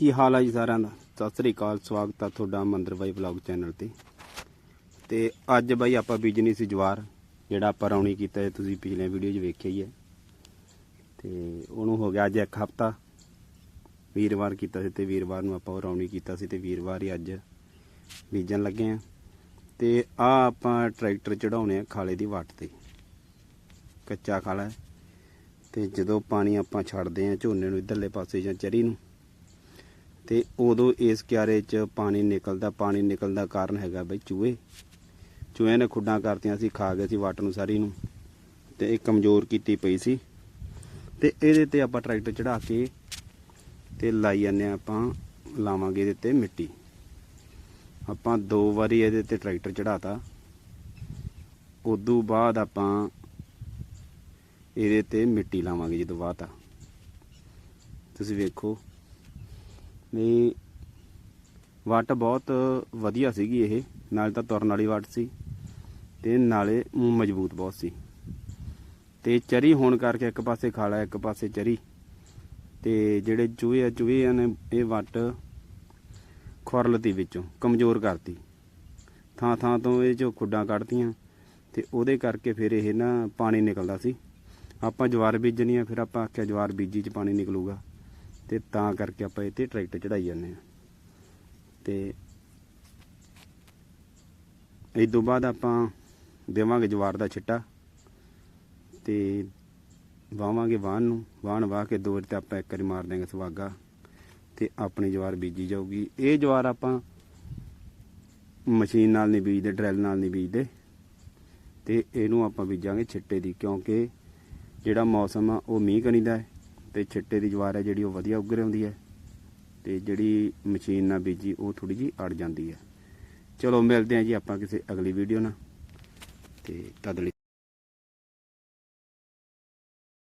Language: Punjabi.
ਕੀ ਹਾਲ ਹੈ ਜੀ ਸਾਰਿਆਂ ਦਾ? ਸਤਿ ਸ੍ਰੀ ਅਕਾਲ, ਸਵਾਗਤ ਹੈ ਤੁਹਾਡਾ ਮੰਦਰ ਬਾਈ ਵਲੌਗ ਚੈਨਲ ਤੇ। ਤੇ ਅੱਜ ਬਾਈ ਆਪਾਂ ਬੀਜਣੀ ਸੀ ਜਵਾਰ, ਜਿਹੜਾ ਆਪਾਂ ਰੌਣੀ ਕੀਤਾ ਹੈ ਤੁਸੀਂ ਪਿਛਲੇ ਵੀਡੀਓ 'ਚ ਵੇਖਿਆ ਹੀ ਹੈ। ਤੇ ਉਹਨੂੰ ਹੋ ਗਿਆ ਅੱਜ ਇੱਕ ਹਫਤਾ। ਵੀਰਵਾਰ ਕੀਤਾ ਸੀ ਤੇ ਵੀਰਵਾਰ ਨੂੰ ਆਪਾਂ ਉਹ ਰੌਣੀ ਕੀਤਾ ਸੀ ਤੇ ਵੀਰਵਾਰ ਹੀ ਅੱਜ ਬੀਜਣ ਲੱਗੇ ਆ। ਤੇ ਆ ਆਪਾਂ ਟਰੈਕਟਰ ਚੜਾਉਣੇ ਆ ਖਾਲੇ ਦੀ ਵੱਟ ਤੇ। ਕੱਚਾ ਖਾਲਾ। ਹੈ ਤੇ ਜਦੋਂ ਪਾਣੀ ਆਪਾਂ ਛੱਡਦੇ ਆ ਝੋਨੇ ਨੂੰ ਇਧਰਲੇ ਪਾਸੇ ਜਾਂ ਚਰੀ ਨੂੰ ਤੇ ਉਦੋਂ ਇਸ ਕਿਆਰੇ 'ਚ ਪਾਣੀ ਨਿਕਲਦਾ, ਪਾਣੀ ਨਿਕਲਣ ਦਾ ਕਾਰਨ ਹੈਗਾ ਬਈ ਚੂਹੇ। ਚੂਹੇ ਨੇ ਖੁੱਡਾਂ ਕਰਤੀਆਂ ਸੀ, ਖਾ ਗਏ ਸੀ ਵਾਟ ਨੂੰ ਸਾਰੀ ਨੂੰ ਤੇ ਇਹ ਕਮਜ਼ੋਰ ਕੀਤੀ ਪਈ ਸੀ। ਤੇ ਇਹਦੇ ਤੇ ਆਪਾਂ ਟਰੈਕਟਰ ਚੜਾ ਕੇ ਤੇ ਲਾਈ ਜਾਂਦੇ ਹਾਂ ਆਪਾਂ, ਲਾਵਾਂਗੇ ਇਹਦੇ ਤੇ ਮਿੱਟੀ। ਆਪਾਂ ਦੋ ਵਾਰੀ ਇਹਦੇ ਤੇ ਟਰੈਕਟਰ ਚੜਾਤਾ। ਉਦੋਂ ਬਾਅਦ ਆਪਾਂ ਇਹਦੇ ਤੇ ਮਿੱਟੀ ਲਾਵਾਂਗੇ ਜਦੋਂ ਬਾਅਦ ਆ ਤੁਸੀਂ ਵੇਖੋ ਵੀ ਵੱਟ ਬਹੁਤ ਵਧੀਆ ਸੀਗੀ ਇਹ। ਨਾਲੇ ਤਾਂ ਤੁਰਨ ਵਾਲੀ ਵੱਟ ਸੀ ਤੇ ਨਾਲੇ ਊਂ ਮਜ਼ਬੂਤ ਬਹੁਤ ਸੀ। ਤੇ ਚਰੀ ਹੋਣ ਕਰਕੇ ਇੱਕ ਪਾਸੇ ਖਾਲਾ, ਇੱਕ ਪਾਸੇ ਚਰੀ। ਤੇ ਜਿਹੜੇ ਚੂਹੇ ਆ, ਚੂਹੇ ਨੇ ਇਹ ਵੱਟ ਖੁਰਲਤੀ ਵਿੱਚੋਂ ਕਮਜ਼ੋਰ ਕਰਤੀ। ਥਾਂ ਥਾਂ ਤੋਂ ਇਹ ਜੋ ਖੁੱਡਾਂ ਕੱਢਤੀਆਂ ਤੇ ਉਹਦੇ ਕਰਕੇ ਫਿਰ ਇਹ ਨਾ ਪਾਣੀ ਨਿਕਲਦਾ ਸੀ। ਆਪਾਂ ਜਵਾਰ ਬੀਜਣੀ ਆ, ਫਿਰ ਆਪਾਂ ਆਖਿਆ ਜਵਾਰ ਬੀਜੀ ਚ ਪਾਣੀ ਨਿਕਲੂਗਾ। ਤੇ ਤਾਂ ਕਰਕੇ ਆਪਾਂ ਇਹ ਤੇ ਟਰੈਕਟਰ ਚੜਾਈ ਜਾਂਦੇ ਆ ਤੇ ਇਸ ਤੋਂ ਬਾਅਦ ਆਪਾਂ ਦੇਵਾਂਗੇ ਜਵਾਰ ਦਾ ਛਿੱਟਾ ਤੇ ਵਾਵਾਂਗੇ ਵਾਹਣ ਨੂੰ। ਵਾਹਣ ਵਾਹ ਕੇ ਦੋ ਵਾਰ ਤੇ ਆਪਾਂ ਇੱਕ ਵਾਰੀ ਮਾਰ ਦਿਆਂਗੇ ਸੁਹਾਗਾ ਤੇ ਆਪਣੀ ਜਵਾਰ ਬੀਜੀ ਜਾਊਗੀ। ਇਹ ਜਵਾਰ ਆਪਾਂ ਮਸ਼ੀਨ ਨਾਲ ਨਹੀਂ ਬੀਜਦੇ, ਡਰੈਲ ਨਾਲ ਨਹੀਂ ਬੀਜਦੇ। ਤੇ ਇਹਨੂੰ ਆਪਾਂ ਬੀਜਾਂਗੇ ਛਿੱਟੇ ਦੀ ਕਿਉਂਕਿ ਜਿਹੜਾ ਮੌਸਮ ਆ ਉਹ ਮੀਂਹ ਕਣੀ ਦਾ ਹੈ। ਤੇ ਛਿੱਟੇ ਦੀ ਜਵਾਰ ਹੈ, ਜਿਹੜੀ ਉਹ ਵਧੀਆ ਉੱਗਰ ਆਉਂਦੀ ਹੈ ਤੇ ਜਿਹੜੀ ਮਸ਼ੀਨ ਨਾਲ ਬੀਜੀ, ਉਹ ਥੋੜੀ ਜੀ ਅੜ ਜਾਂਦੀ ਹੈ। ਚਲੋ, ਮਿਲਦੇ ਹਾਂ ਜੀ ਆਪਾਂ ਕਿਸੇ ਅਗਲੀ ਵੀਡੀਓ ਨਾਲ ਤੇ ਤਦ ਲਈ